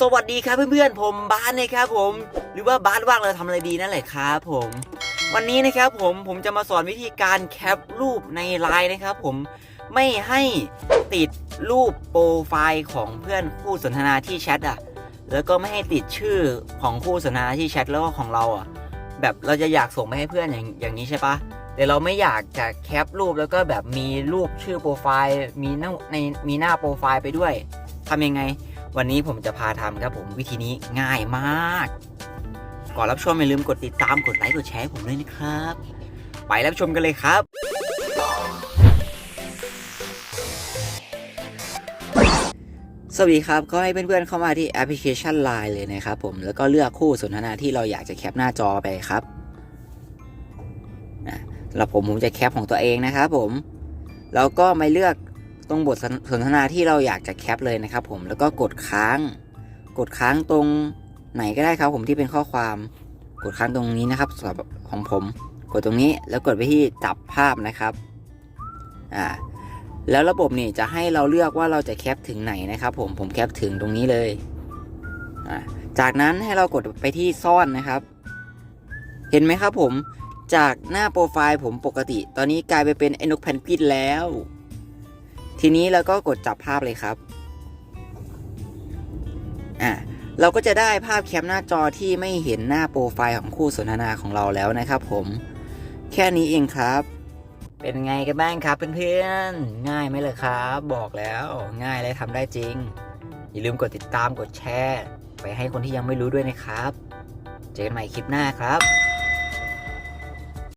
สวัสดีครับเพื่อนๆผมบาสนะครับผม หรือว่าบาสว่างเราทำอะไรดีนั่นแหละครับผม วันนี้นะครับผมผมจะมาสอนวิธีการแคปรูปในไลน์นะครับผมไม่ให้ติดรูปโปรไฟล์ของเพื่อนคู่สนทนาที่แชทอะแล้วก็ไม่ให้ติดชื่อของคู่สนทนาที่แชทแล้วก็ของเราอะ แบบเราจะอยากส่งไปให้เพื่อนอย่างอย่างนี้ใช่ปะแต่เราไม่อยากจะแคปรูปแล้วก็แบบมีรูปชื่อโปรไฟล์มีหน้าในมีหน้าโปรไฟล์ไปด้วยทำยังไง วันนี้ผมจะพาทำครับผมวิธีนี้ง่ายมาก ก่อนรับชมอย่าลืมกดติดตามกดไลค์กดแชร์ผมด้วยนะครับ ไปรับชมกันเลยครับ สวัสดีครับก็ให้เพื่อนๆเข้ามาที่แอปพลิเคชัน Line เลยนะครับผมแล้วก็เลือกคู่สนทนาที่เราอยากจะแคปหน้าจอไปครับนะแล้วผมผมจะแคปของตัวเองนะครับผมแล้วก็ไมาเลือก ตรงบทสนทนาที่เราอยากจะแคปเลยนะครับ ผมแล้วก็กดค้าง กดค้างตรงไหนก็ได้ครับ ผมที่เป็นข้อความ กดค้างตรงนี้นะครับสำหรับของผม กดตรงนี้แล้วกดไปที่จับภาพนะครับอ่าแล้วระบบนี่จะให้เราเลือกว่าเราจะแคปถึงไหนนะครับ ผมผมแคปถึงตรงนี้เลยอ่าจากนั้นให้เรากดไปที่ซ่อนนะครับ เห็นไหมครับผมจากหน้าโปรไฟล์ผมปกติ ตอนนี้กลายไปเป็นไอ้นกแพนกวินแล้ว ทีนี้เราก็กดจับภาพเลยครับอ่าเราก็จะได้ภาพแคปหน้าจอที่ไม่เห็นหน้าโปรไฟล์ของคู่สนทนาของเราแล้วนะครับผมแค่นี้เองครับ เป็นไงกันบ้างครับเพื่อนๆ ง่ายไหมเลยครับ บอกแล้วง่ายและทำได้จริง อย่าลืมกดติดตามกดแชร์ ไปให้คนที่ยังไม่รู้ด้วยนะครับ เจอกันใหม่คลิปหน้าครับ